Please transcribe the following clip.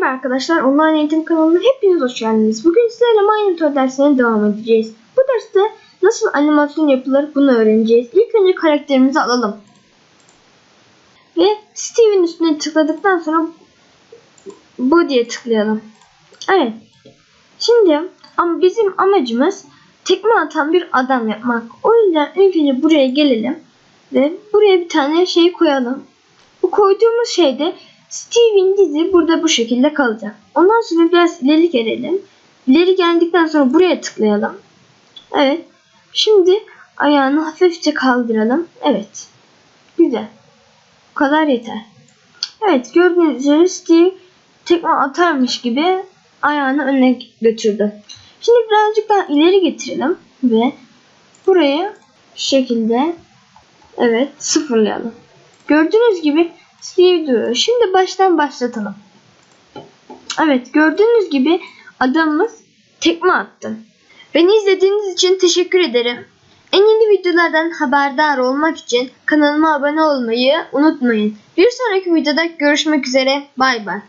Merhaba arkadaşlar, online eğitim kanalına hepiniz hoş geldiniz. Bugün sizlerle Minecraft dersine devam edeceğiz. Bu derste nasıl animasyon yapılır bunu öğreneceğiz. İlk önce karakterimizi alalım. Ve Steve'in üstüne tıkladıktan sonra Body'ye tıklayalım. Evet. Şimdi ama bizim amacımız tekme atan bir adam yapmak. O yüzden ilk önce buraya gelelim ve buraya bir tane şey koyalım. Bu koyduğumuz şeyde Steve'in dizi burada bu şekilde kalacak. Ondan sonra biraz ileri gelelim. İleri geldikten sonra buraya tıklayalım. Evet. Şimdi ayağını hafifçe kaldıralım. Evet. Güzel. Bu kadar yeter. Evet gördüğünüz üzere Steve tekme atarmış gibi ayağını öne götürdü. Şimdi birazcık daha ileri getirelim ve burayı şu şekilde evet sıfırlayalım. Gördüğünüz gibi Steve. Şimdi baştan başlatalım. Evet gördüğünüz gibi adamımız tekme attı. Beni izlediğiniz için teşekkür ederim. En yeni videolardan haberdar olmak için kanalıma abone olmayı unutmayın. Bir sonraki videoda görüşmek üzere. Bay bay.